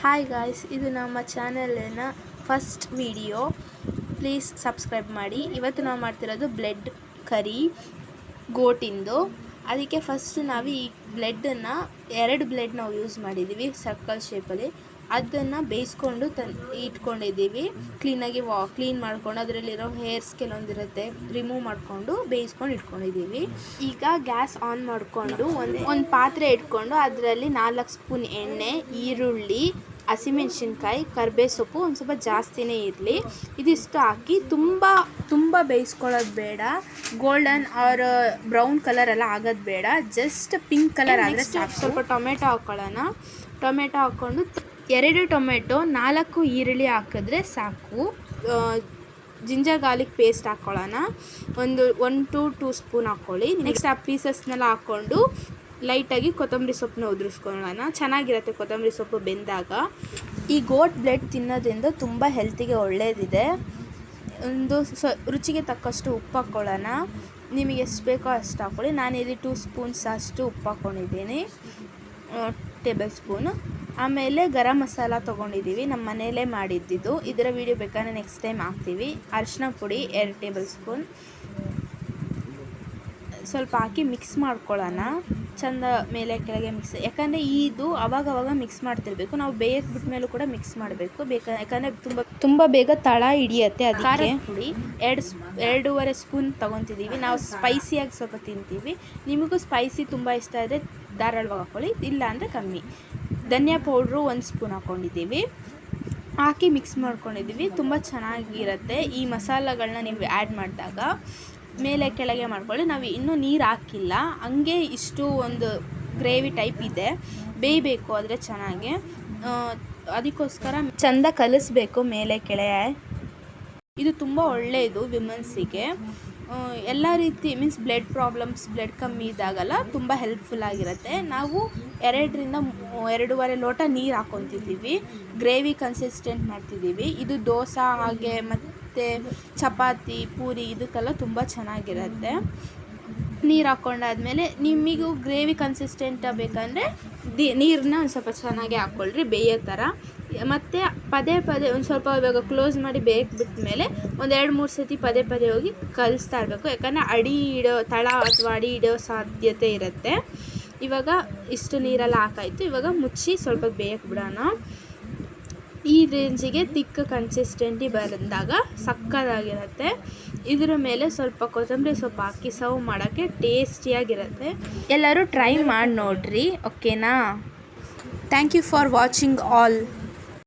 Hi guys ಇದು ನಮ್ಮ ಚಾನಲಿನ ಫಸ್ಟ್ ವಿಡಿಯೋ ಪ್ಲೀಸ್ ಸಬ್ಸ್ಕ್ರೈಬ್ ಮಾಡಿ. ಇವತ್ತು ನಾವು ಮಾಡ್ತಿರೋದು ಬ್ಲೆಡ್ ಕರಿ ಗೋಟಿಂದು ಅದಕ್ಕೆ ಫಸ್ಟ್ ನಾವು ಈ ಬ್ಲೆಡ್ಡನ್ನು ಎರಡು ಬ್ಲೆಡ್ ನಾವು ಯೂಸ್ ಮಾಡಿದ್ದೀವಿ ಸರ್ಕಲ್ ಶೇಪಲ್ಲಿ ಅದನ್ನು ಬೇಯಿಸ್ಕೊಂಡು ತನ್ ಇಟ್ಕೊಂಡಿದ್ದೀವಿ. ಕ್ಲೀನಾಗಿ ವಾ ಕ್ಲೀನ್ ಮಾಡ್ಕೊಂಡು ಅದರಲ್ಲಿರೋ ಹೇರ್ಸ್ ಕೆಲವೊಂದಿರುತ್ತೆ ರಿಮೂವ್ ಮಾಡಿಕೊಂಡು ಬೇಯಿಸ್ಕೊಂಡು ಇಟ್ಕೊಂಡಿದ್ದೀವಿ. ಈಗ ಗ್ಯಾಸ್ ಆನ್ ಮಾಡಿಕೊಂಡು ಒಂದು ಒಂದು ಪಾತ್ರೆ ಇಟ್ಕೊಂಡು ಅದರಲ್ಲಿ ನಾಲ್ಕು ಸ್ಪೂನ್ ಎಣ್ಣೆ ಈರುಳ್ಳಿ ಹಸಿಮೆಣ್ಸಿನ್ಕಾಯಿ ಕರ್ಬೇ ಸೊಪ್ಪು ಒಂದು ಸ್ವಲ್ಪ ಜಾಸ್ತಿನೇ ಇರಲಿ. ಇದಿಷ್ಟು ಹಾಕಿ ತುಂಬ ತುಂಬ ಬೇಯಿಸ್ಕೊಳ್ಳೋದು ಬೇಡ. ಗೋಲ್ಡನ್ ಆರ್ ಬ್ರೌನ್ ಕಲರ್ ಎಲ್ಲ ಆಗೋದು ಬೇಡ. ಜಸ್ಟ್ ಪಿಂಕ್ ಕಲರ್ ಆದರೆ ಸ್ವಲ್ಪ ಟೊಮೆಟೊ ಹಾಕ್ಕೊಳ್ಳೋಣ ಟೊಮೆಟೊ ಹಾಕ್ಕೊಂಡು ಎರಡು ಟೊಮೆಟೊ ನಾಲ್ಕು ಈರುಳ್ಳಿ ಹಾಕಿದ್ರೆ ಸಾಕು. ಜಿಂಜರ್ ಗಾರ್ಲಿಕ್ ಪೇಸ್ಟ್ ಹಾಕ್ಕೊಳ್ಳೋಣ ಒಂದು ಒನ್ ಟು ಟೂ ಸ್ಪೂನ್ ಹಾಕ್ಕೊಳ್ಳಿ ನೆಕ್ಸ್ಟ್ ಆ ಪೀಸಸ್ನೆಲ್ಲ ಹಾಕ್ಕೊಂಡು ಲೈಟಾಗಿ ಕೊತ್ತಂಬರಿ ಸೊಪ್ಪನ್ನ ಉದುರಿಸ್ಕೊಳ್ಳೋಣ. ಚೆನ್ನಾಗಿರುತ್ತೆ ಕೊತ್ತಂಬರಿ ಸೊಪ್ಪು ಬೆಂದಾಗ. ಈ ಗೋಟ್ ಬ್ಲೆಡ್ ತಿನ್ನೋದ್ರಿಂದ ತುಂಬ ಹೆಲ್ತಿಗೆ ಒಳ್ಳೆಯದಿದೆ ಒಂದು ಸ ರುಚಿಗೆ ತಕ್ಕಷ್ಟು ಉಪ್ಪು ಹಾಕ್ಕೊಳ್ಳೋಣ ನಿಮಗೆ ಎಷ್ಟು ಬೇಕೋ ಅಷ್ಟು ಹಾಕ್ಕೊಳ್ಳಿ ನಾನಿಲ್ಲಿ ಟೂ ಸ್ಪೂನ್ಸ್ ಅಷ್ಟು ಉಪ್ಪು ಹಾಕ್ಕೊಂಡಿದ್ದೀನಿ ಟೇಬಲ್ ಸ್ಪೂನು ಆಮೇಲೆ ಗರಂ ಮಸಾಲ ತೊಗೊಂಡಿದ್ದೀವಿ ನಮ್ಮ ಮನೆಯಲ್ಲೇ ಮಾಡಿದ್ದಿದ್ದು. ಇದರ ವೀಡಿಯೋ ಬೇಕಾದ್ರೆ ನೆಕ್ಸ್ಟ್ ಟೈಮ್ ಹಾಕ್ತೀವಿ. ಅರಿಶಿನ ಪುಡಿ ಎರಡು ಟೇಬಲ್ ಸ್ಪೂನ್ ಸ್ವಲ್ಪ ಹಾಕಿ ಮಿಕ್ಸ್ ಮಾಡ್ಕೊಳ್ಳೋಣ. ಚಂದ ಮೇಲೆ ಕೆಳಗೆ ಮಿಕ್ಸ್ ಯಾಕಂದರೆ ಇದು ಅವಾಗ ಅವಾಗ ಮಿಕ್ಸ್ ಮಾಡ್ತಿರ್ಬೇಕು. ನಾವು ಬೇಯಕ್ಕೆ ಬಿಟ್ಟ ಮೇಲೂ ಕೂಡ ಮಿಕ್ಸ್ ಮಾಡಬೇಕು. ಬೇಕಾ ಯಾಕಂದರೆ ತುಂಬ ತುಂಬ ಬೇಗ ತಳ ಹಿಡಿಯತ್ತೆ ಅದು ಖಾರ ಪುಡಿ. ಎರಡು ಸ್ ಎರಡೂವರೆ ಸ್ಪೂನ್ ತೊಗೊತಿದ್ದೀವಿ. ನಾವು ಸ್ಪೈಸಿಯಾಗಿ ಸ್ವಲ್ಪ ತಿಂತೀವಿ. ನಿಮಗೂ ಸ್ಪೈಸಿ ತುಂಬ ಇಷ್ಟ ಇದೆ ಧಾರಾಳವಾಗಿ ಹಾಕ್ಕೊಳ್ಳಿ ಇಲ್ಲ ಅಂದರೆ ಕಮ್ಮಿ. ಧನಿಯಾ ಪೌಡ್ರು ಒಂದು ಸ್ಪೂನ್ ಹಾಕ್ಕೊಂಡಿದ್ದೀವಿ. ಹಾಕಿ ಮಿಕ್ಸ್ ಮಾಡ್ಕೊಂಡಿದ್ದೀವಿ. ತುಂಬ ಚೆನ್ನಾಗಿರುತ್ತೆ. ಈ ಮಸಾಲಗಳನ್ನ ನೀವು ಆ್ಯಡ್ ಮಾಡಿದಾಗ ಮೇಲೆ ಕೆಳಗೆ ಮಾಡ್ಕೊಳ್ಳಿ. ನಾವು ಇನ್ನೂ ನೀರು ಹಾಕಿಲ್ಲ. ಹಂಗೆ ಇಷ್ಟು ಒಂದು ಗ್ರೇವಿ ಟೈಪ್ ಇದೆ. ಬೇಯಬೇಕು ಆದರೆ ಚೆನ್ನಾಗಿ. ಅದಕ್ಕೋಸ್ಕರ ಚೆಂದ ಕಲಿಸ್ಬೇಕು ಮೇಲೆ ಕೆಳಗೆ. ಇದು ತುಂಬ ಒಳ್ಳೆಯದು ವಿಮೆನ್ಸಿಗೆ ಎಲ್ಲ ರೀತಿ ಮೀನ್ಸ್ ಬ್ಲಡ್ ಪ್ರಾಬ್ಲಮ್ಸ್ ಬ್ಲಡ್ ಕಮ್ಮಿ ಇದ್ದಾಗಲ್ಲ ತುಂಬ ಹೆಲ್ಪ್ಫುಲ್ ಆಗಿರುತ್ತೆ. ನಾವು ಎರಡರಿಂದ ಎರಡೂವರೆ ಲೋಟ ನೀರು ಹಾಕ್ಕೊತಿದ್ದೀವಿ ಗ್ರೇವಿ ಕನ್ಸಿಸ್ಟೆಂಟ್ ಮಾಡ್ತಿದ್ದೀವಿ. ಇದು ದೋಸೆ ಹಾಗೆ ಮತ್ತು ಚಪಾತಿ, ಪೂರಿ ಇದಕ್ಕೆಲ್ಲ ತುಂಬ ಚೆನ್ನಾಗಿರುತ್ತೆ. ನೀರು ಹಾಕ್ಕೊಂಡಾದ್ಮೇಲೆ ನಿಮಗೂ ಗ್ರೇವಿ ಕನ್ಸಿಸ್ಟೆಂಟ್ ಬೇಕಂದರೆ ದಿ ನೀರನ್ನ ಒಂದು ಸ್ವಲ್ಪ ಚೆನ್ನಾಗಿ ಹಾಕ್ಕೊಳ್ರಿ ಬೇಯೋ ಥರ ಮತ್ತು ಪದೇ ಪದೇ ಒಂದು ಸ್ವಲ್ಪ ಇವಾಗ ಕ್ಲೋಸ್ ಮಾಡಿ ಮೇಲೆ ಒಂದು ಎರಡು, ಮೂರು ಸತಿ ಪದೇ ಪದೇ ಹೋಗಿ ಕಲಿಸ್ತಾ ಇರಬೇಕು. ಯಾಕಂದರೆ ಅಡಿ ಇಡೋ, ತಳ ಅಥವಾ ಅಡಿ ಇಡೋ ಸಾಧ್ಯತೆ ಇರುತ್ತೆ. ಇವಾಗ ಇಷ್ಟು ನೀರೆಲ್ಲ ಹಾಕಾಯಿತು. ಇವಾಗ ಮುಚ್ಚಿ ಸ್ವಲ್ಪ ಬೇಯಕ್ಕೆ ಬಿಡೋಣ. ಈ ರೇಂಜಿಗೆ ತಿಕ್ಕ ಕನ್ಸಿಸ್ಟೆಂಟಿ ಬಂದಾಗ ಸಕ್ಕದಾಗಿರುತ್ತೆ. ಇದರ ಮೇಲೆ ಸ್ವಲ್ಪ ಕೊತ್ತಂಬರಿ ಸೊಪ್ಪು ಹಾಕಿ ಸರ್ವ್ ಮಾಡೋಕ್ಕೆ ಟೇಸ್ಟಿಯಾಗಿರುತ್ತೆ ಎಲ್ಲರೂ ಟ್ರೈ ಮಾಡಿ ನೋಡ್ರಿ ಓಕೆನಾ thank you for watching all